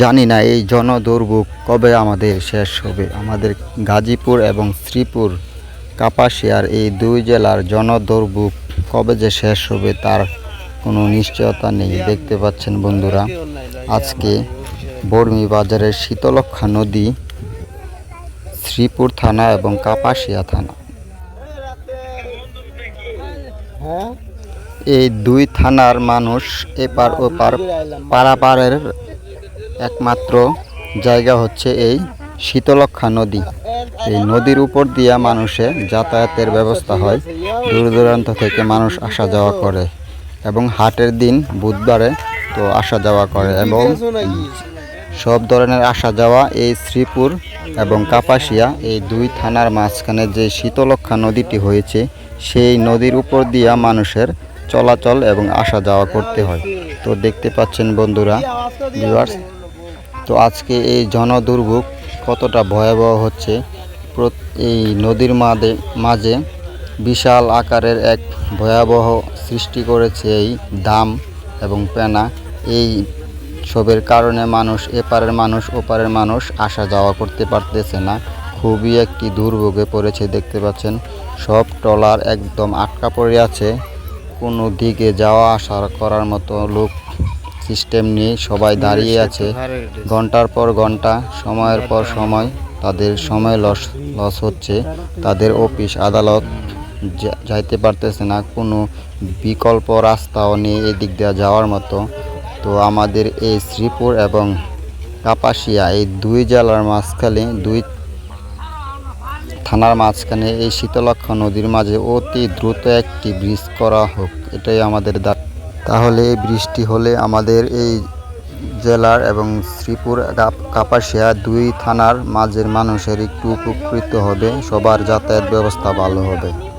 জানি না এই জনদুর্ভোগ কবে আমাদের শেষ হবে। আমাদের গাজীপুর এবং শ্রীপুর, কাপাসিয়ার এই দুই জেলার জনদুর্ভোগ কবে যে শেষ হবে তার কোনো নিশ্চয়তা নেই। দেখতে পাচ্ছেন বন্ধুরা, আজকে বর্মি বাজারের শীতলক্ষা নদী শ্রীপুর থানা এবং কাপাসিয়া থানা। এই দুই থানার মানুষ এপার ওপার পারাপারের একমাত্র জায়গা হচ্ছে এই শীতলক্ষা নদী। এই নদীর উপর দিয়া মানুষে যাতায়াতের ব্যবস্থা হয়। দূর দূরান্ত থেকে মানুষ আসা যাওয়া করে এবং হাটের দিন বুধবারে তো আসা যাওয়া করে এবং সব ধরনের আসা যাওয়া এই শ্রীপুর এবং কাপাসিয়া এই দুই থানার মাঝখানে যে শীতলক্ষা নদীটি হয়েছে, সেই নদীর উপর দিয়া মানুষের চলাচল এবং আসা যাওয়া করতে হয়। তো দেখতে পাচ্ছেন বন্ধুরা ভিউয়ার্স তো আজকে এই জনদুর্ভোগ কতটা ভয়াবহ হচ্ছে এই নদীর মাঝে মাঝে বিশাল আকারের এক ভয়াবহ সৃষ্টি করেছে এই দাম এবং পেনা। এই সবের কারণে মানুষ এপারের মানুষ ওপারের মানুষ আসা যাওয়া করতে পারতেছে না। খুবই একটি দুর্ভোগে পড়েছে, দেখতে পাচ্ছেন। সব ট্রলার একদম আটকা পড়ে আছে। কোনো দিকে যাওয়া আসা করার মতো লোক সিস্টেম নিয়ে সবাই দাঁড়িয়ে আছে। ঘণ্টার পর ঘণ্টা সময়ের পর সময় তাদের সময় লস লস হচ্ছে। তাদের অফিস আদালত যাইতে পারতেছে না। কোনো বিকল্প রাস্তাও নেই এদিক দিয়ে যাওয়ার মতো। তো আমাদের এই শ্রীপুর এবং কাপাসিয়া এই দুই জেলার মাঝখানে দুই থানার মাঝখানে এই শীতলক্ষা নদীর মাঝে অতি দ্রুত একটি ব্রিজ করা হোক। এটাই আমাদের দাবি। তাহলে বৃষ্টি হলে আমাদের এই জেলার এবং শ্রীপুর, কাপ- কাপাসিয়া দুই থানার মাঝের মানুষের একটু উপকৃত হবে। সবার যাতায়াত ব্যবস্থা ভালো হবে।